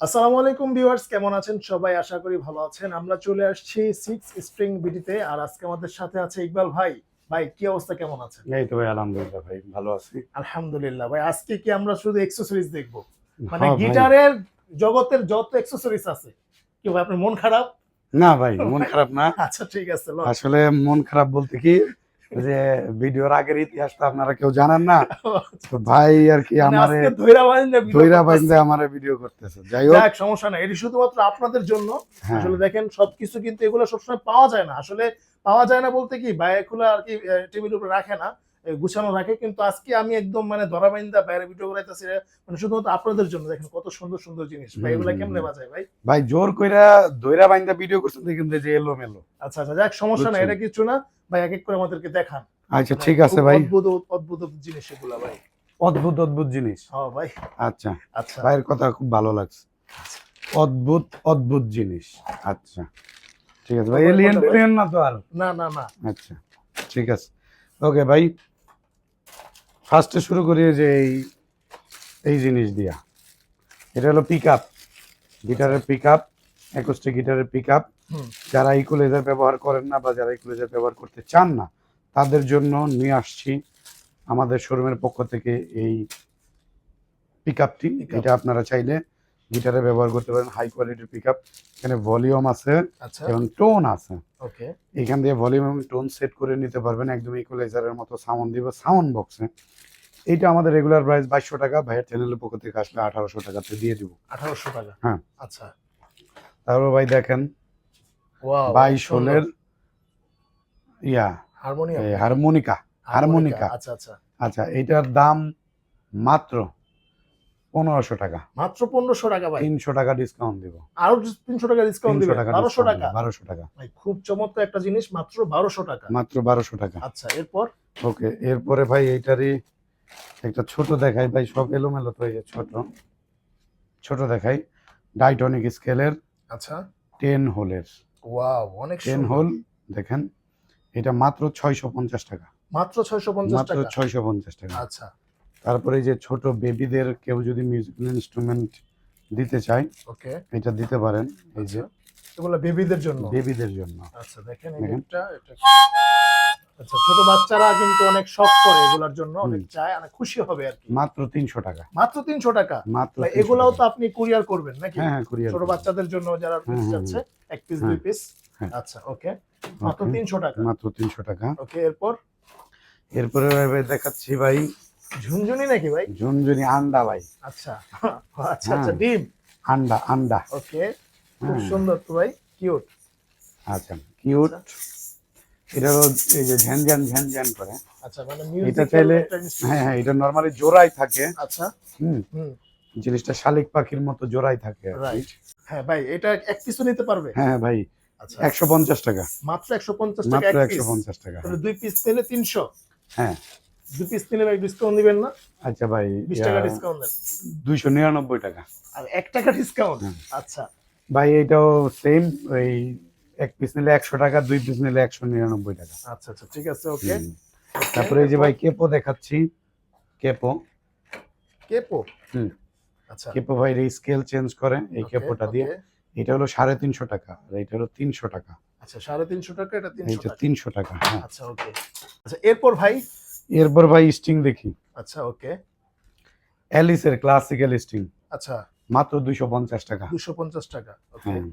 আসসালামু আলাইকুম ভিউয়ার্স কেমন আছেন? সবাই আশা করি ভালো আছেন। আমরা চলে আসছি সিক্স স্প্রিং বিডিতে আর আজকে আমাদের সাথে আছে ইকবাল ভাই। ভাই কি অবস্থা? কেমন আছেন? এই তো ভাই আলহামদুলিল্লাহ ভাই ভালো আছি। আলহামদুলিল্লাহ ভাই আজকে কি আমরা শুধু এক্সেসরিজ দেখব? মানে হ্যাঁ গিটারের জগতের যত এক্সেসরিজ আছে। কি ভাই আপনার মন খারাপ? না ভাই মন খারাপ না। আচ্ছা ঠিক আছে আসলে মন খারাপ বলতে কি যে ভিডিওর আগের ইতিহাস তো আপনারা কেউ জানেন না তো ভাই আর কি আমার আমারে ধৈরা বাইন্দা আমারে ভিডিও করতেছে। যাই হোক। সমস্যা নাই। এটি শুধুমাত্র আপনাদের জন্য। হ্যাঁ। আসলে দেখেন সবকিছু কিন্তু এগুলো সবসময় পাওয়া যায় না। আসলে পাওয়া যায় না বলতে কি বাইরেগুলো আর কি টেবিল উপরে রাখে না। গুছানো রাখে। কিন্তু আজকে আমি একদম মানে ধরা বাইন্দা বাইরে ভিডিও করাইতেছি মানে শুধুমাত্র আপনাদের জন্য দেখেন কত সুন্দর সুন্দর জিনিস। ভাই এগুলা কেমনে। বাজায় ভাই? ভাই জোর কইরা দইরা বাইন্দা ভিডিও করছেন দেখেন যে এলো মেলো আচ্ছা আচ্ছা যাক সমস্যা নাই বুঝছি। এটা কিছু না। ভাই এক এক করে আমাদেরকে দেখান। আচ্ছা মানে ঠিক আছে ভাই। অদ্ভুত অদ্ভুত জিনিস এগুলা ভাই। অদ্ভুত অদ্ভুত জিনিস। হ্যাঁ ভাই। আচ্ছা। আচ্ছা। ভাইয়ের কথা খুব ভালো লাগছে। অদ্ভুত অদ্ভুত জিনিস। আচ্ছা। ঠিক আছে ভাই এলিয়েন না তো আর? না না না। আচ্ছা। ঠিক আছে। ওকে ভাই। ফার্স্টে শুরু করি যে এই এই জিনিস দিয়া। এটা হলো পিক আপ গিটারের পিক আপ একুশটি গিটারের পিক আপ যারা ইকুলেজার ব্যবহার করেন না বা যারা ইকুলেজার ব্যবহার করতে চান না তাদের জন্য নিয়ে আসছি আমাদের শোরুমের পক্ষ থেকে এই পিক আপটি এটা আপনারা চাইলে গিটারে ব্যবহার করতে পারেন হাই কোয়ালিটির পিক আপ এখানে ভলিউম আছে আচ্ছা। এবং টোন আছে। ওকে এখান দিয়ে ভলিউম এবং টোন সেট করে নিতে পারবেন একদম ইকুয়ালাইজারের মতো সাউন্ড দিব সাউন্ড বক্সে এইটা আমাদের রেগুলার প্রাইস বাইশশো টাকা ভাইয়ের চ্যানেলের পক্ষ থেকে আসলে আঠারোশো টাকাতে দিয়ে দিব। আঠারোশো টাকা? হ্যাঁ। আচ্ছা। তারপর ভাই দেখেন ওয়াও বাইশ হোলের ইয়া হারমোনিকা হারমোনিকা। আচ্ছা আচ্ছা। আচ্ছা এইটার দাম মাত্র পনেরোশো টাকা। মাত্র পনেরোশো টাকা ভাই। তিনশো টাকা ডিসকাউন্ট দিব। আরও তিনশো টাকা ডিসকাউন্ট টাকা বারোশো টাকা? বারোশো টাকা। ভাই খুব চমৎকার একটা জিনিস মাত্র বারোশো টাকা। মাত্র বারোশো টাকা। আচ্ছা এরপর? ওকে এরপরে ভাই এইটারই একটা ছোট দেখাই। ভাই সব এলোমেলো তো ছোট। ছোট দেখাই। ডাইটনিক স্কেলের আচ্ছা। টেন হোলের ওয়াও অনেক টেন হোল দেখেন এটা মাত্র ছয়শো পঞ্চাশ টাকা। মাত্র ছয়শো পঞ্চাশ মাত্র ছয়শো পঞ্চাশ টাকা। আচ্ছা। তারপরে এই যে ছোট বেবিদের কেউ যদি মিউজিক্যাল ইনস্ট্রুমেন্ট দিতে চায় ওকে এটা দিতে পারেন এই যে। এগুলো বেবিদের জন্য? বেবিদের জন্য। আচ্ছা দেখেন দেখেন। এটা আচ্ছা ছোট বাচ্চারা কিন্তু অনেক শখ করে এগুলোর জন্য অনেক। চায় অনেক খুশি হবে আর কি। মাত্র তিনশো টাকা। মাত্র তিনশো টাকা? মাত্র 300 এগুলাও তো আপনি কুরিয়ার করবেন নাকি? হ্যাঁ হ্যাঁ কুরিয়ার ছোট বাচ্চাদের জন্য যারা পিস যাচ্ছে এক পিস হ্যাঁ। দুই পিস হ্যাঁ। আচ্ছা ওকে মাত্র তিনশো টাকা? মাত্র তিনশো টাকা। ওকে এরপর? এরপরে দেখাচ্ছি ভাই ঝুনঝুনি নাকি ভাই? ঝুনঝুনি আন্ডা ভাই। আচ্ছা আচ্ছা আচ্ছা হ্যাঁ। ডিম? আন্ডা আন্ডা। ওকে খুব হ্যাঁ। সুন্দর তো ভাই কিউট। আচ্ছা কিউট। এটা হলো এই যে ঝ্যান ঝ্যান ঝ্যান ঝ্যান করে। আচ্ছা মানে এটা চাইলে হ্যাঁ হ্যাঁ এটা নর্মালি জোড়াই থাকে। আচ্ছা। হুম। জিনিসটা শালিক পাখির মতো জোড়াই থাকে রাইট হ্যাঁ ভাই এটা এক পিসও নিতে পারবে? হ্যাঁ ভাই আচ্ছা। একশো পঞ্চাশ টাকা। মাত্র একশো পঞ্চাশ টাকা মাত্র একশো পঞ্চাশ টাকা। দুই পিস নিলে তিনশো? হ্যাঁ। দুই পিস নিলে ভাই ডিসকাউন্ট দিবেন না। আচ্ছা ভাই বিশ টাকা ডিসকাউন্ট দেন। দুইশো নিরানব্বই টাকা। আর এক টাকা ডিসকাউন্ট আচ্ছা। ভাই এটাও সেম ওই এক পিস নিলে একশো টাকা দুই পিস নিলে একশো নিরানব্বই টাকা। আচ্ছা আচ্ছা ঠিক আছে ওকে। তারপরে এই যে ভাই কেপো দেখাচ্ছি। কেপো। কেপো? হুম। আচ্ছা। কেপো ভাই এই স্কেল চেঞ্জ করে এই কেপোটা দিয়ে। এটা হলো সাড়ে তিনশো টাকা আর এটা হলো তিনশো টাকা। আচ্ছা সাড়ে তিনশো টাকা এটা তিনশো এইটা টাকা। তিনশো টাকা হ্যাঁ। আচ্ছা ওকে। আচ্ছা এরপর ভাই এরপর ভাই স্টিং দেখি। আচ্ছা ওকে। অ্যালিসের ক্লাসিক্যাল স্টিং আচ্ছা। মাত্র দুইশো পঞ্চাশ টাকা। দুশো পঞ্চাশ টাকা ওকে। হ্যাঁ।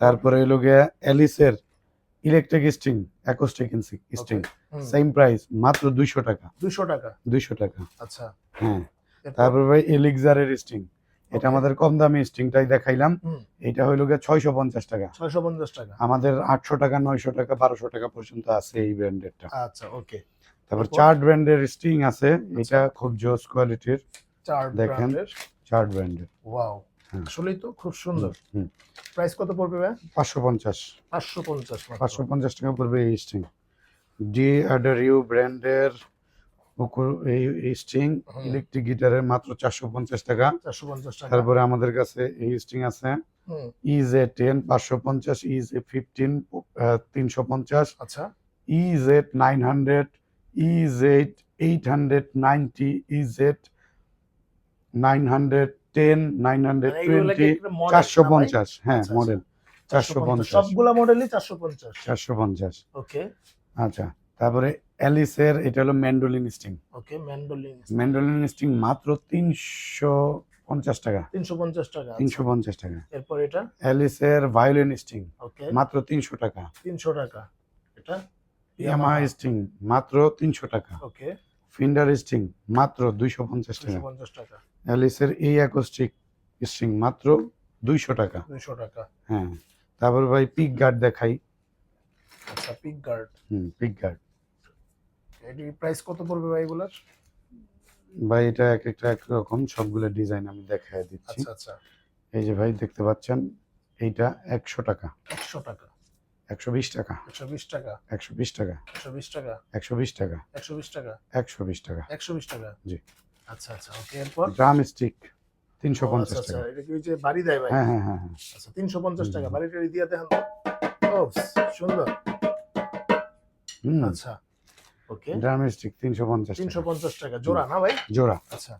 তারপরে এলো গিয়ে অ্যালিসের electric string acoustic string same price মাত্র দুইশো টাকা। দুশো টাকা? দুইশো টাকা। আচ্ছা। হ্যাঁ? তারপর ভাই এলিক্সারের স্টিং এটা আমাদের কম দামি স্টিংটাই দেখাইলাম। এটা হইল গিয়ে ছয়শো পঞ্চাশ টাকা। ছয়শো পঞ্চাশ টাকা। আমাদের আটশো টাকা নয়শো টাকা বারোশো টাকা পর্যন্ত আছে এই ব্র্যান্ডেরটা আচ্ছা ওকে। তারপর চার্ট ব্র্যান্ডের স্টিং আছে। আচ্ছা। এটা খুব জোস কোয়ালিটির। চার্ট দেখেন চার্ট ব্র্যান্ডের। ওয়াও হ্যাঁ। আসলেই তো খুব সুন্দর। প্রাইস কত পড়বে ভাই? 550 550 550 টাকা পড়বে এই স্টিং ডি আডার ইউ ব্র্যান্ডের এই স্টিং ইলেকট্রিক গিটারের মাত্র 450 টাকা। 450 টাকা। তারপরে আমাদের কাছে এই স্টিং আছে। ইজ এ 10 550 ফিফটিন 15 350 আচ্ছা। EZ A nine 900 EZ eight ninety nine চারশো পঞ্চাশ হ্যাঁ মডেল চারশো পঞ্চাশ। আচ্ছা তারপরে অ্যালিসের এটা হলো স্টিং মাত্র তিনশো পঞ্চাশ টাকা। তিনশো পঞ্চাশ টাকা আচ্ছা। তিনশো পঞ্চাশ টাকা। এরপর এটা? অ্যালিসের ভায়োলিন স্টিং মাত্র তিনশো টাকা। তিনশো টাকা। এটা? ইয়ামাহা স্টিং মাত্র তিনশো টাকা। ওকে ফিন্ডার স্টিং মাত্র দুইশো পঞ্চাশ টাকা। টাকা। অ্যালিসের এই অ্যাকোস্টিক স্ট্রিং মাত্র দুইশো টাকা। দুশো টাকা। হ্যাঁ। তারপর ভাই পিক গার্ড দেখাই। আচ্ছা pick guard hmm pick guard এটি প্রাইস কত পড়বে ভাই এগুলার? ভাই এটা এক একটা এক রকম সবগুলো ডিজাইন আমি দেখাই দিচ্ছি। আচ্ছা আচ্ছা। এই যে ভাই দেখতে পাচ্ছেন এইটা একশো টাকা। একশো টাকা। একশো বিশ টাকা। একশো বিশ টাকা। একশো বিশ টাকা। একশো বিশ টাকা। একশো বিশ টাকা। একশো বিশ টাকা। একশো বিশ টাকা। একশো বিশ টাকা। জি। আচ্ছা আচ্ছা ওকে এরপর? ড্রাম স্টিক তিনশো পঞ্চাশ আচ্ছা, টাকা। আচ্ছা, এটা কি ওই বাড়ি দেয় ভাই? হ্যাঁ হ্যাঁ হ্যাঁ হ্যাঁ। আচ্ছা তিনশো পঞ্চাশ টাকা। বাড়ি টাড়ি দিয়ে দেখেন ও সুন্দর। আচ্ছা ওকে ড্রাম স্টিক তিনশো পঞ্চাশ তিনশো পঞ্চাশ টাকা। জোড়া না ভাই? জোড়া। আচ্ছা।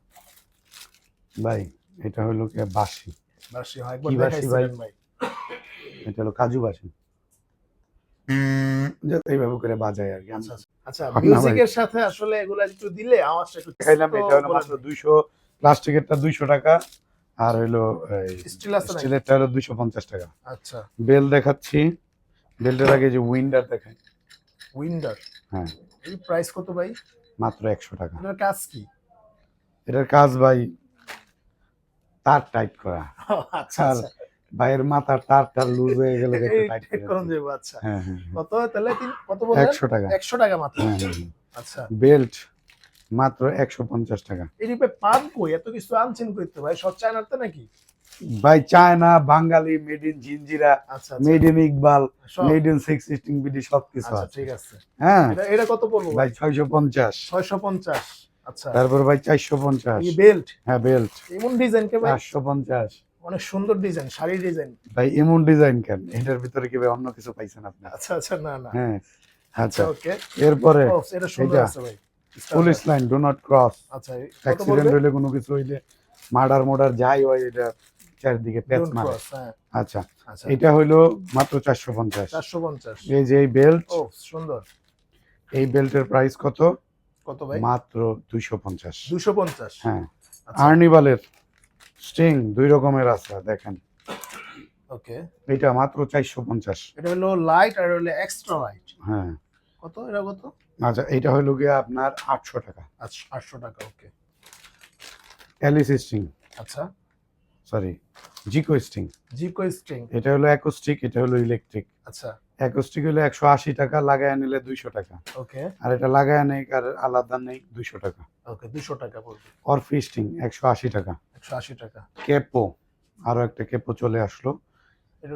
ভাই এটা হলো কি বাসি বার্ষি হয়। একবার দেখাইছিলেন ভাই? এটা হলো কাজু বাসি এইভাবে করে বাজায় আর কি। আচ্ছা আচ্ছা। আচ্ছা। মিউজিকের সাথে আসলে এগুলা একটু দিলে আওয়াজটা একটু দেখাইলাম এটা হলো মাত্র দুইশো প্লাস্টিকেরটা দুইশো টাকা আর হলো স্টিল আছে নাকি? স্টিলেরটা হলো দুইশো পঞ্চাশ টাকা। আচ্ছা। বেল দেখাচ্ছি। বেল্টের আগে যে উইন্ডার দেখাই উইন্ডার হ্যাঁ। এই প্রাইস কত ভাই? মাত্র একশো টাকা। এটার কাজ কি? এটার কাজ ভাই তার টাইট করা। আচ্ছা। ভাইয়ের মাথার তারটা লুজ হয়ে গেলে আচ্ছা হ্যাঁ হ্যাঁ কত তাহলে কত বললেন? একশো টাকা। একশো টাকা মাত্র। হ্যাঁ। আচ্ছা। বেল্ট মাত্র টাকা। এই রূপে পান কই? এত কিছু আনছেন ভাই? সব চায়নাতে নাকি? ভাই China Bangali made in Jinjira আচ্ছা made in Iqbal made in six six string BD আচ্ছা আছে। ঠিক আছে। হ্যাঁ। এটা কত পড়ব ভাই? ছয়শো পঞ্চাশ। ছয়শো পঞ্চাশ। আচ্ছা। তারপর ভাই চারশো পঞ্চাশ। এই বেল্ট হ্যাঁ বেল্ট এমন ডিজাইন কে ভাই? চারশো পঞ্চাশ। অনেক সুন্দর ডিজাইন শাড়ি ডিজাইন ভাই এমন ডিজাইন কেন? এটার ভিতরে কি অন্য কিছু পাইছেন আপনি? আচ্ছা আচ্ছা না না। হ্যাঁ আচ্ছা। আচ্ছা ওকে এরপরে এটা সুন্দর আছে ভাই। Police line do not cross আচ্ছা অ্যাক্সিডেন্ট হইলে কোনো কিছু হইলে মার্ডার মোডার যাই হয় এটা চারদিকে প্যাচ মারে। হ্যাঁ। আচ্ছা আচ্ছা। এটা হইল মাত্র চারশো পঞ্চাশ। চারশো পঞ্চাশ। এই যে এই বেল্ট ও সুন্দর। এই বেল্টের প্রাইস কত? কত ভাই? মাত্র দুইশো পঞ্চাশ। দুশো পঞ্চাশ। হ্যাঁ। আচ্ছা। আর্নিবালের স্টিং দুই রকমের আছে দেখেন। ওকে। এটা মাত্র চারশো পঞ্চাশ। এটা হলো লাইট আর হলো এক্সট্রা লাইট হ্যাঁ। কত? এটা কত? আচ্ছা এটা হইল গিয়ে আপনার আটশো টাকা। আচ্ছা আটশো টাকা ওকে। এলিস স্টিং আচ্ছা। Sorry Ziko string Ziko string এটা হলো অ্যাকোস্টিক এটা হলো ইলেকট্রিক আচ্ছা। অ্যাকোস্টিক হলো একশো আশি টাকা লাগায় নিলে দুইশো টাকা। ওকে। আর এটা লাগায় নেই আর আলাদা নেই দুইশো টাকা। ওকে দুশো টাকা পড়বে। অরফি স্টিং একশো আশি টাকা। একশো আশি টাকা। কেপো আরও একটা কেপো চলে আসলো।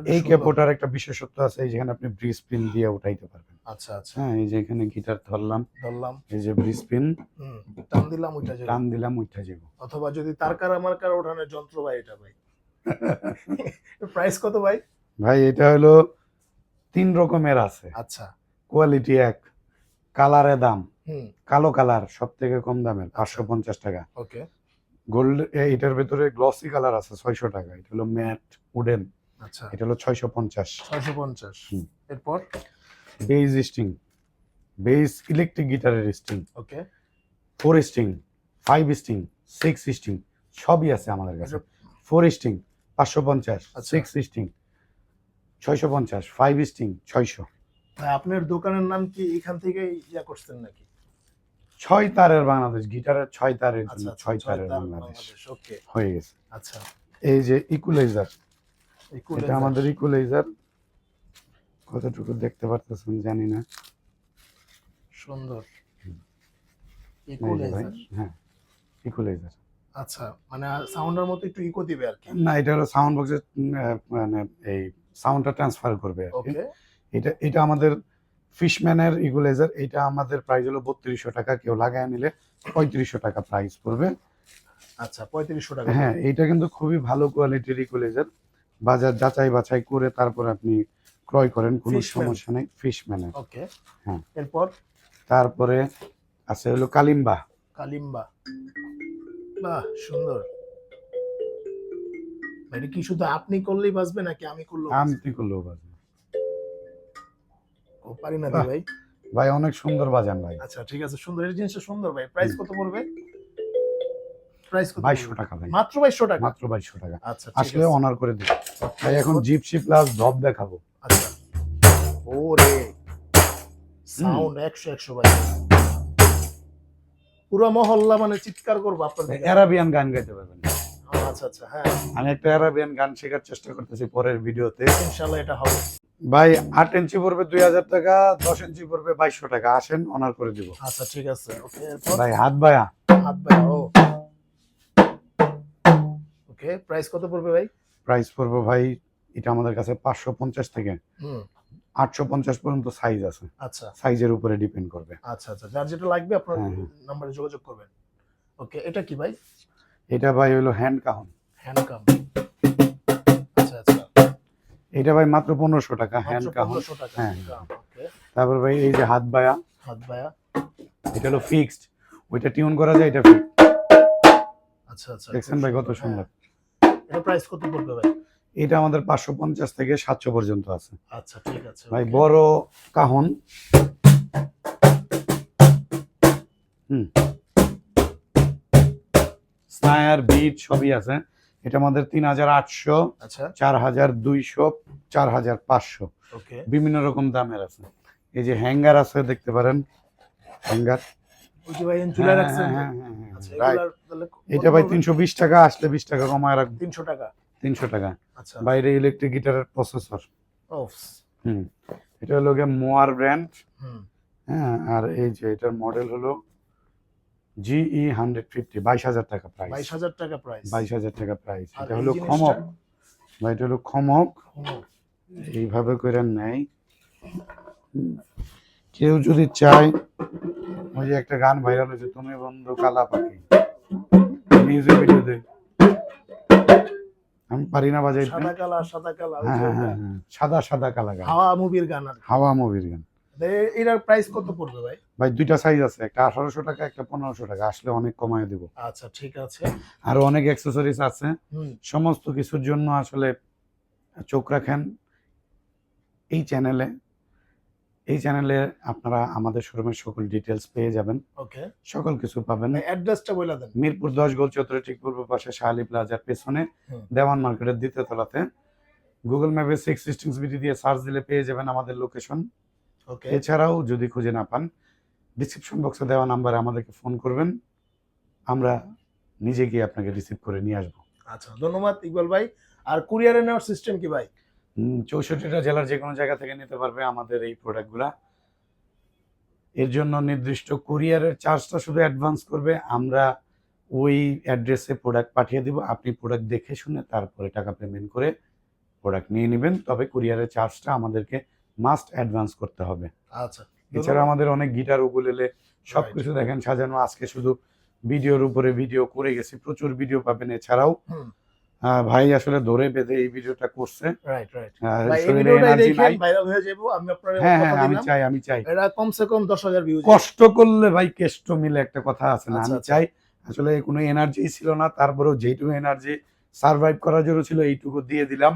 এই। কেপোটার একটা বিশেষত্ব আছে এই যেখানে আপনি ব্রিজ পিন দিয়ে উঠাইতে পারবেন। আচ্ছা আচ্ছা। হ্যাঁ এই যে এখানে গিটার ধরলাম। ধরলাম। এই যে ব্রিজ পিন। টান দিলাম ওইটা যাবে। টান দিলাম উঠা যাব। অথবা যদি তার কার আমার কার ওঠানোর যন্ত্র ভাই এটা ভাই। প্রাইস কত ভাই? ভাই এটা হলো তিন রকমের আছে। আচ্ছা। কোয়ালিটি এক কালারে দাম। কালো কালার সব থেকে কম দামের পাঁচশো পঞ্চাশ টাকা। ওকে। গোল্ড এটার ভেতরে গ্লসি কালার আছে ছয়শো টাকা। এটা হলো ম্যাট উডেন আচ্ছা। এটা হলো ছয়শো পঞ্চাশ। ছয়শো পঞ্চাশ। এরপর? বেজ স্টিং বেজ ইলেকট্রিক গিটারের string okay. Four string five string six string সবই আছে আমাদের কাছে। ফোর স্টিং পাঁচশো পঞ্চাশ আচ্ছা। সিক্স স্টিং ছয়শো পঞ্চাশ ফাইভ স্টিং ছয়শো। আপনার দোকানের নাম কি এখান থেকে ইয়া করছেন নাকি? ছয় তারের বাংলাদেশ গিটারের ছয় তারের জন্য আচ্ছা আচ্ছা, ছয় তারের বাংলাদেশ। ওকে। হয়ে গেছে। আচ্ছা। এই যে ইকুলাইজার এটা আমাদের ইকুলাইজার কতটুকু দেখতে পারতেছেন জানি না। সুন্দর। হ্যাঁ ইকুলাইজার আচ্ছা মানে সাউন্ডের মতো একটু ইকো দিবে আর কি। না এটা হলো সাউন্ড বক্সের মানে এই সাউন্ডটা ট্রান্সফার করবে আর কি। ওকে এটা এটা আমাদের ফিশম্যানের ইকুলাইজার এটা আমাদের প্রাইস হলো বত্রিশশো টাকা কেউ লাগায় নিলে পঁয়ত্রিশশো টাকা প্রাইস পড়বে। আচ্ছা পঁয়ত্রিশশো টাকা। হ্যাঁ এটা কিন্তু খুবই ভালো কোয়ালিটির ইকুলাইজার বাজার যাচাই বাছাই করে তারপর আপনি ক্রয় করেন কোনো সমস্যা নেই ফিশম্যানের ওকে হ্যাঁ। এরপর? তারপরে আছে হলো কালিম্বা কালিম্বা বাহ সুন্দর। এটা কি শুধু আপনি করলেই বাঁচবে নাকি আমি করলেও আমি করলেও বাজে ও, পারি না ভাই। ভাই অনেক সুন্দর বাজান ভাই। আচ্ছা ঠিক আছে সুন্দর এই জিনিসটা সুন্দর ভাই। প্রাইস কত পড়বে? প্রাইস কত? টাকা ভাই। মাত্র টাকা? মাত্র বাইশশো টাকা। আচ্ছা আসলে অনার করে দিই ভাই এখন জিপসি প্লাস ধপ দেখাবো। আচ্ছা। ওরে। সাউন্ড ভাই। পুরো মহল্লা মানে চিৎকার করব আপনাদের। অ্যারাবিয়ান গান গাইতে পারবেন। আচ্ছা আচ্ছা হ্যাঁ। আমি একটা অ্যারাবিয়ান গান শেখার চেষ্টা করতেছি পরের ভিডিওতে। ইনশাল্লাহ এটা হবে। ভাই আট ইঞ্চি পড়বে দুই হাজার টাকা দশ ইঞ্চি পড়বে বাইশশো টাকা। আসেন অনার করে দিব। আচ্ছা ঠিক আছে। ওকে ভাই হাত বায়া। হাত ভাই ও। ওকে প্রাইস কত পড়বে ভাই? প্রাইস পড়বে ভাই এটা আমাদের কাছে পাঁচশো পঞ্চাশ থেকে। আটশো পঞ্চাশ পর্যন্ত সাইজ আছে। আচ্ছা। সাইজের উপরে ডিপেন্ড করবে। আচ্ছা আচ্ছা যার যেটা লাগবে আপনার হ্যাঁ, হ্যাঁ। নাম্বারে যোগাযোগ করবেন। ওকে এটা কি ভাই? এটা ভাই হলো হ্যান্ড কাহন আচ্ছা আচ্ছা। এটা ভাই মাত্র পনেরোশো টাকা হ্যান্ড কাহন 1500 টাকা হ্যাঁ। তারপর ভাই এই যে হাত বায়া। হাত ভাইয়া এটা হলো ফিক্সড ওইটা টিউন করা যায় এটা ফিক্সড আচ্ছা আচ্ছা দেখছেন ভাই কত সুন্দর। হ্যাঁ। এটা প্রাইস কত পড়বে ভাই? এটা আমাদের পাঁচশো পঞ্চাশ থেকে সাতশো পর্যন্ত আছে। আচ্ছা ঠিক আছে ভাই বড় কাহন। হুম। স্নায়ার বিট সবই আছে। এটা আমাদের তিন হাজার আটশো আচ্ছা। চার হাজার দুইশো চার হাজার পাঁচশো। বিভিন্ন রকম দামের আছে। এই যে হ্যাঙ্গার আছে দেখতে পারেন। হ্যাঙ্গার। ওই যে ভাই চুলা রাখছেন যে? হ্যাঁ, আচ্ছা এটা ভাই তিনশো বিশ টাকা আসলে বিশ টাকা কমায় রাখব। 300 টাকা? তিনশো টাকা। আচ্ছা। বাইরে ইলেকট্রিক গিটারের প্রসেসর হুম। এটা হলো মোয়ার ব্র্যান্ড হুম। হ্যাঁ আর এই যে এটার মডেল হলো জিই হান্ড্রেড ফিফটি বাইশ হাজার টাকা প্রাইস 22000 টাকা প্রাইস বাইশ হাজার টাকা প্রাইস এটা হলো? খমক। বা এটা হলো খমক। এইভাবে করে নেয়। কেউ যদি চায় ওই যে একটা গান ভাইরাল হয়েছে তুমি বন্ধু কালা পাখি। মিউজিক ভিডিও দেখ আমি পারি না বাজাইতে। সাদা কালা সাদা কালা হ্যাঁ হ্যাঁ হ্যাঁ হ্যাঁ। সাদা সাদা কালা গান। হাওয়া মুভির গান আর হাওয়া মুভির গান। এটার প্রাইস কত পড়বে ভাই? ভাই দুইটা সাইজ আছে একটা আঠারোশো টাকা একটা পনেরোশো টাকা। আসলে অনেক কমায় দেবো। আচ্ছা ঠিক আছে। আরও অনেক অ্যাক্সেসরিজ আছে। সমস্ত কিছুর জন্য আসলে চোখ রাখেন। এই চ্যানেলে এই চ্যানেলে আপনারা আমাদের শোরুমের সকল ডিটেলস পেয়ে যাবেন। ওকে সকল কিছু পাবেন। অ্যাড্রেসটা বলে দেন। মিরপুর দশ গোল চত্বরে ঠিক পূর্ব পাশে শাহালি প্লাজার পেছনে দেওয়ান মার্কেটের দ্বিতীয় তলাতে। গুগল ম্যাপে সিক্স ডিস্টিংস বিডি দিয়ে সার্চ দিলে পেয়ে যাবেন আমাদের লোকেশন এছাড়াও যদি খুঁজে না পান ডিসক্রিপশন বক্সে দেওয়া নাম্বারে আমাদেরকে ফোন করবেন। আমরা নিজে গিয়ে আপনাকে রিসিভ করে নিয়ে আসব। আচ্ছা ধন্যবাদ ইকবাল ভাই। আর কুরিয়ারে নেওয়ার সিস্টেম কি ভাই? চৌষট্টিটা জেলার যে কোনো জায়গা থেকে নিতে পারবে আমাদের এই প্রোডাক্টগুলা এর জন্য নির্দিষ্ট কুরিয়ারের চার্জটা শুধু অ্যাডভান্স করবে। আমরা ওই অ্যাড্রেসে প্রোডাক্ট পাঠিয়ে দিব। আপনি প্রোডাক্ট দেখে শুনে তারপরে টাকা পেমেন্ট করে প্রোডাক্ট নিয়ে নেবেন। তবে কুরিয়ারের চার্জটা আমাদেরকে মাস্ট অ্যাডভান্স করতে হবে। আচ্ছা এছাড়া আমাদের অনেক গিটার উগুলেলে সব কিছু দেখেন সাজানো আজকে শুধু ভিডিওর উপরে ভিডিও করে গেছি প্রচুর ভিডিও পাবেন এছাড়াও। ভাই আসলে ধরে বেঁধে এই ভিডিওটা করছে। আমি হ্যাঁ হ্যাঁ চাই আমি চাই। কমসে কম 10000 ভিউজ কষ্ট করলে ভাই কেষ্ট মিলে একটা কথা আছে না আচ্ছা, আমি আচ্ছা। চাই। আসলে কোনো এনার্জি ছিল না তারপরেও যেইটুকু এনার্জি সার্ভাইভ করার জন্য ছিল এইটুকু দিয়ে দিলাম।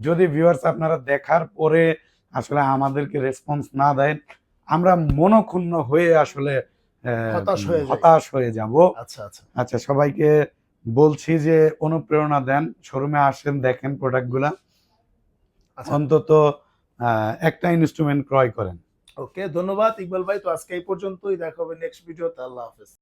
যদি ভিউয়ার্স আপনারা দেখার পরে আসলে আমাদেরকে রেসপন্স না দেন আমরা মনক্ষুণ্ণ হয়ে আসলে হতাশ হয়ে যাব। আচ্ছা আচ্ছা। আচ্ছা সবাইকে বলছি যে অনুপ্রেরণা দেন শোরুমে আসেন দেখেন প্রোডাক্টগুলা আচ্ছা। অন্তত আহ, একটা ইনস্ট্রুমেন্ট ক্রয় করেন। ওকে ধন্যবাদ। ইকবাল ভাই তো আজকে এই পর্যন্তই। দেখা হবে নেক্সট ভিডিওতে আল্লাহ হাফেজ।